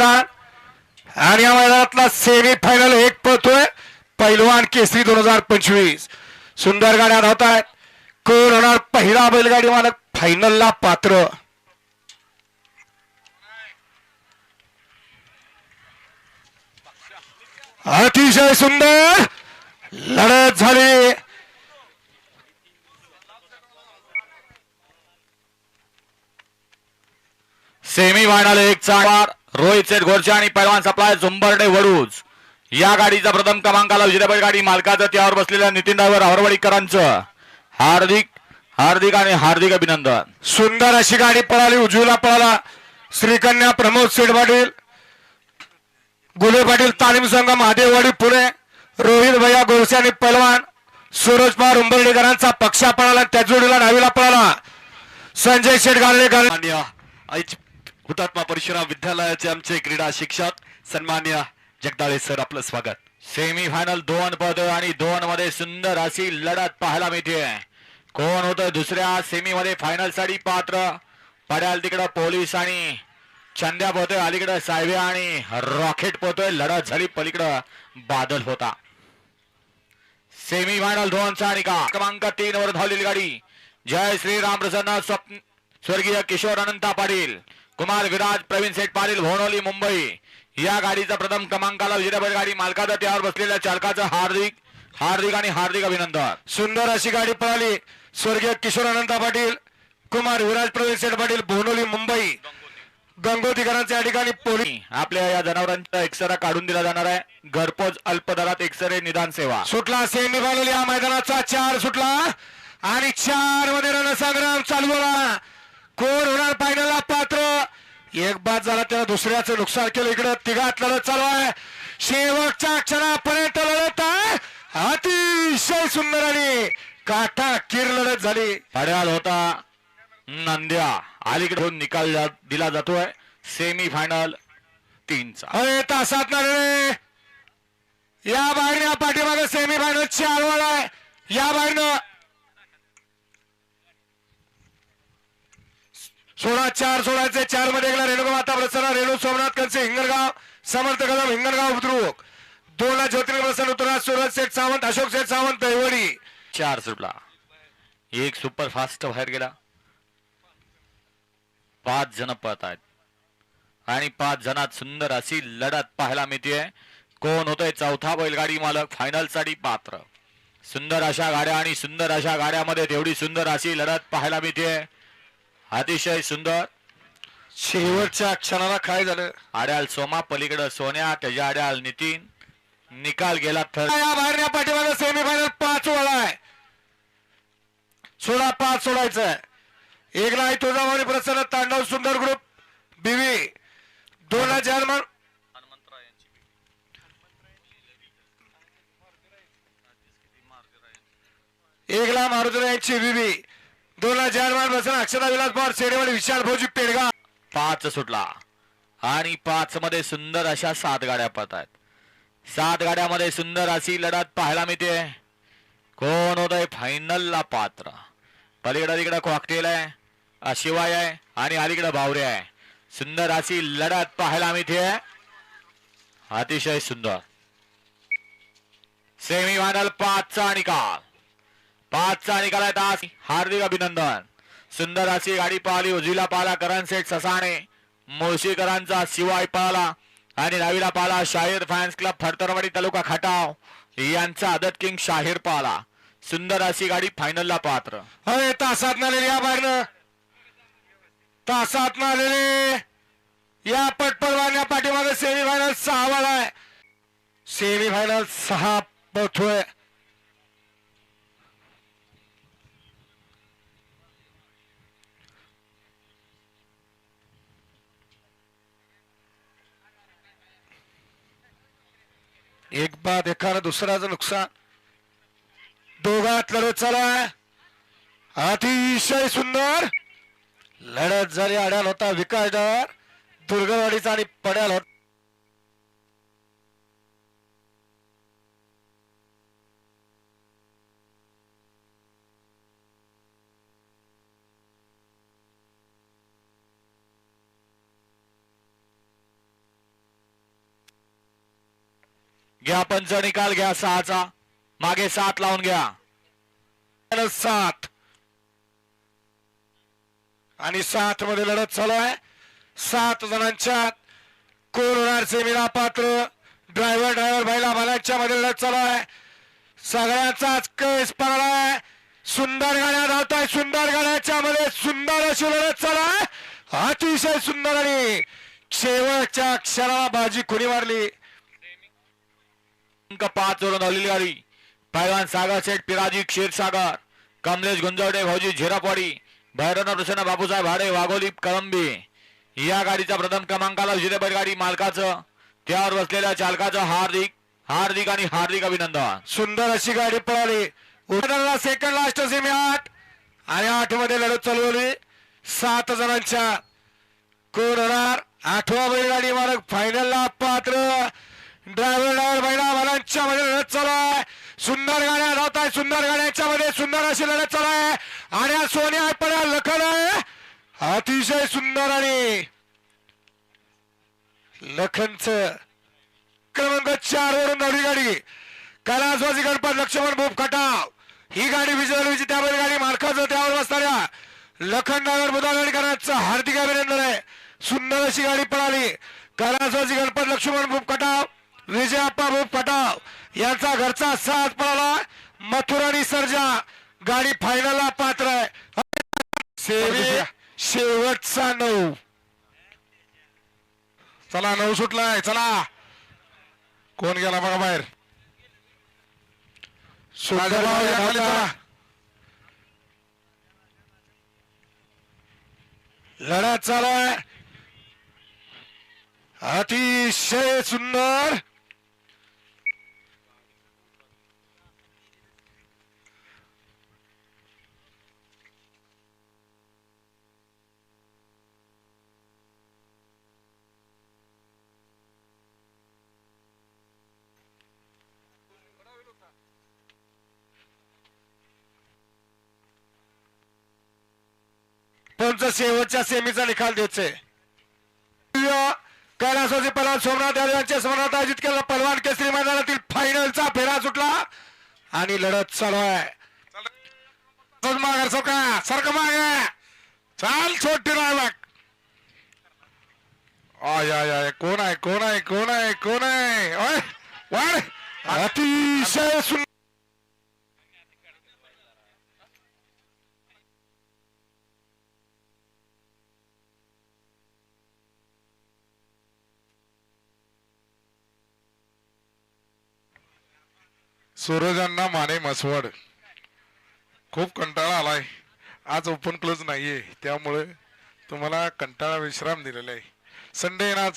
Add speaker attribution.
Speaker 1: मैदान. आणि या मैदानातला सेमी फायनल एक पळतोय. पैलवान केसरी दोन हजार पंचवीस. सुंदर गाड्या धावत आहेत कोण होणार पहिला बैलगाडी मालक? फायनलला पात्र. अतिशय सुंदर. लढत झाली.
Speaker 2: सेमी फायनल एक चार. रोहित सेठ गोरचे आणि पैलवान सप्लाय झुंबरडे वडूज. या गाडीचा प्रथम क्रमांकाला विजेता गाडी मालकाचं. त्यावर बसलेल्या नितीन ड्रायव्हर हरवडीकरांचं. हार्दिक हार्दिक आणि हार्दिक अभिनंदन.
Speaker 1: सुंदर अशी गाडी पळाली उजवीला पळाला श्रीकन्या प्रमोद सेठ पाटील. गुले पाटील तालीम संघ महादेववाडी पुणे. रोहित भैया गोरसे आणि पैलवान सूरज पवार उंबर्डेकरांचा पक्षा पळाला त्या जोडीला डावीला पळाला. संजय शेठ गाले
Speaker 3: ऐच हुतात्मा परशुराम विद्यालयाचे आमचे क्रीडा शिक्षक सन्मान्य जगदाळे सर आपलं स्वागत.
Speaker 2: सेमी फायनल दोन पद आणि दोन मध्ये सुंदर अशी लढत पाहायला मिळते. कोण होतं दुसऱ्या सेमी मध्ये फायनलसाठी पात्र? पड्याल तिकडं पोलीस आणि चंद्या पोहतोय अलीकडं सायबे आणि रॉकेट पोहतोय लढत झाली. पलीकडं बादल होता. सेमी फायनल दोनचा निकाल. क्रमांक तीन वर धावलेली गाडी. जय श्रीराम प्रसन्न स्वप्न स्वर्गीय किशोर अनंता पाटील. कुमार विराज प्रवीण सेठ पाटील भोनोली मुंबई. या गाडीचा प्रथम क्रमांकाला विजेता गाडी मालकाचा त्यावर बसलेल्या चालकाचं हार्दिक हार्दिक आणि हार्दिक अभिनंदन.
Speaker 1: सुंदर अशी गाडी पळाली. स्वर्गीय किशोर अनंता पाटील कुमार विराज प्रवीण शेठ पाटील बोनोली मुंबई. गंगोतीकरांच्या या ठिकाणी पोलीस
Speaker 2: आपल्या या जनावरांचा एक्सरा काढून दिला जाणार आहे. घरपोच अल्प दरात एक्सरे निदान सेवा.
Speaker 1: सुटला सेमी फायनल या मैदानाचा. चार सुटला. आणि चारमध्ये रणसंग्राम चालू कोण होणार फायनलला पात्र एक बाद झाला त्याला दुसऱ्याचं नुकसान केलं. इकडं तिघात लढत चालू आहे. शेवटच्या क्षणापर्यंत लढत आहे. अतिशय सुंदर आणि काटा किर लढत झाली.
Speaker 2: पड्याल होता नंद्या. अलीकडे निकाल दिला जातोय. सेमी फायनल तीनचा.
Speaker 1: अरे तासात रे. या बाहेर पाठीमागे सेमी फायनल चार वाळ आहे. या बाहेरनं सोळा चार सोळाचे चारमध्ये गेला रेणुका माता प्रसन्न रेणू सोमनाथ कंचे हिंगणगाव समर्थ कदम हिंगणगाव बुद्रुक. दोन ज्योतिर्ग प्रसन्न उतरा सुरज शेठ सावंत अशोक शेठ सावंत दैवडी
Speaker 2: चार सुटला एक सुपर फास्ट बाहेर गेला. पाच जण पळत आहेत. आणि पाच जणात सुंदर अशी लढत पाहायला मिळते कोण होतोय चौथा बैलगाडी मालक फायनलसाठी पात्र. सुंदर अशा गाड्या आणि सुंदर अशा गाड्यामध्ये तेवढी सुंदर अशी लढत पाहायला मिळते अतिशय सुंदर.
Speaker 1: शेवटच्या क्षणाला काय झालं?
Speaker 2: आड्याल सोमा पलीकडं सोन्या त्याच्या आड्याल नितीन. निकाल गेला थर
Speaker 1: या पाठीमागे सेमी फायनल पाच वाळा आहे. सोळा पाच सोडायचं आहे एक नाही तुळजाभवानी प्रसन्न तांडव सुंदर ग्रुप बीवी दोन हजार मग एक ला मारुती यांची बीबी दोन हजार मान प्रसन्न अक्षता विलास पवार शेडेवाडी विशाल भोजी पेडगा
Speaker 2: पाच सुटला. आणि पाच मध्ये सुंदर अशा सात गाड्या पळत आहेत सात गाड्यामध्ये सुंदर अशी लढत पाहायला मिळते. कोण होत आहे फायनलला पात्र? पलीकडे तिकडं कॉकटेल आहे शिवाय आहे आणि अलीकडे भावरे आहे. सुंदर अशी लढत पाहायला मिळते. अतिशय सुंदर. सेमी फायनल पाचचा निकाल. पाचचा निकाल आहे तास हार्दिक अभिनंदन. सुंदर अशी गाडी पाहली. उजवीला पाहला करण सेठ ससाणे. मुळशीकरांचा शिवाय पाहला. आणि डावीला पाहला शाहीर फॅन्स क्लब फडतरवाडी तालुका खटाव. यांचा आदत किंग शाहीर पाहिला. सुंदर अशी गाडी फायनलला पात्र.
Speaker 1: अरे तासात आलेले या बाहेरनं तासात आलेले या पटपलवान पाठीमागे सेमी फायनल सहा वाला आहे. सेमी फायनल सहा पोथोय. एक बाद एखादं दुसराचं नुकसान. दोघात लढत चला अतिशय सुंदर. लढत झाली आड्याल होता विकास दुर्गवाडीचा आणि पड्याल होता.
Speaker 2: घ्या पंच निकाल घ्या सहाचा. मागे सात लावून घ्या.
Speaker 1: सात. आणि सात मध्ये लढत चालू आहे. सात जणांच्या कोण होणार सेमीला पात्र ड्रायव्हर ड्रायव्हर भाईला भालांच्या मध्ये लढत चालू आहे. सगळ्याचाच केस पडलाय सुंदर गाड्या धावत आहे सुंदर गाड्याच्या मध्ये सुंदर अशी लढत चालू आहे. अतिशय सुंदर आणि शेवटच्या क्षणाला बाजी खुणी मारली.
Speaker 2: अंक पाच वरून आलेली गाडी. पैलवान सागर शेठ पिराजी क्षीरसागर कमलेश गुंजवडे भाऊजी झिरापवाडी भैरवनाथ प्रसन्न बापूसाहेब भाडे वाघोली कळंबी. या गाडीचा प्रथम क्रमांकाला विजेते गाडी मालकाचं त्यावर बसलेल्या चालकाचं हार्दिक हार्दिक आणि हार्दिक अभिनंदन.
Speaker 1: सुंदर अशी गाडी पळाली. उदाहरणाला सेकंड लास्ट सेमी आठ. आणि आठमध्ये लढत चालवली सात जणांच्या कोण होणार आठवा बैलगाडी मालक फायनलला पात्र. ड्रायव्हर ड्रायव्हर बैला बालांच्या मध्ये लढत चालू आहे सुंदर गाड्या धावत आहे सुंदर गाड्याच्या मध्ये सुंदर अशी लढत चालू आहे आणि सोन्या पड्या लखन आहे. अतिशय सुंदर आणि लखनच क्रमांक चार वरून धावली गाडी. कैलासवासी गणपत लक्ष्मण भूप खटाव ही गाडी विजय त्यामध्ये गाडी मालकाचं त्यावर बसणाऱ्या लखन डागर बुधागडकरांचं हार्दिक अभिनंदन आहे. सुंदर अशी गाडी पळाली. कैलासवासी गणपत लक्ष्मण भूप खटाव विजयाप्पा भूप खटाव यांचा घरचा साथ पळाला. मथुर आणि सर्जा गाडी फायनलला पात्र आहे. शेवटचा नऊ. चला नऊ सुटलाय. चला. कोण गेला बघा बाहेर? सुंदर
Speaker 4: भाऊ या खाली.
Speaker 1: लढत चालू आहे. अतिशय सुंदर. दोनचा शेवटच्या सेमीचा निकाल द्यायचे कैलासवासी पलवान सोमनाथ यादव यांच्या स्मरणात आयोजित केलेला पलवान केसरी मैदानातील फायनलचा फेरा सुटला आणि लढत चालू आहे. चल सरका सरक चाल छोटी रायबाग आय आय आय. कोण आहे कोण आहे कोण आहे कोण आहे? ओय, अतिशय सुंदर
Speaker 4: सूरजांना माने मसवड. खूप कंटाळा आलाय. आज ओपन क्लोज नाहीये. त्यामुळे तुम्हाला कंटाळा विश्राम दिलेला आहे. संडे आज?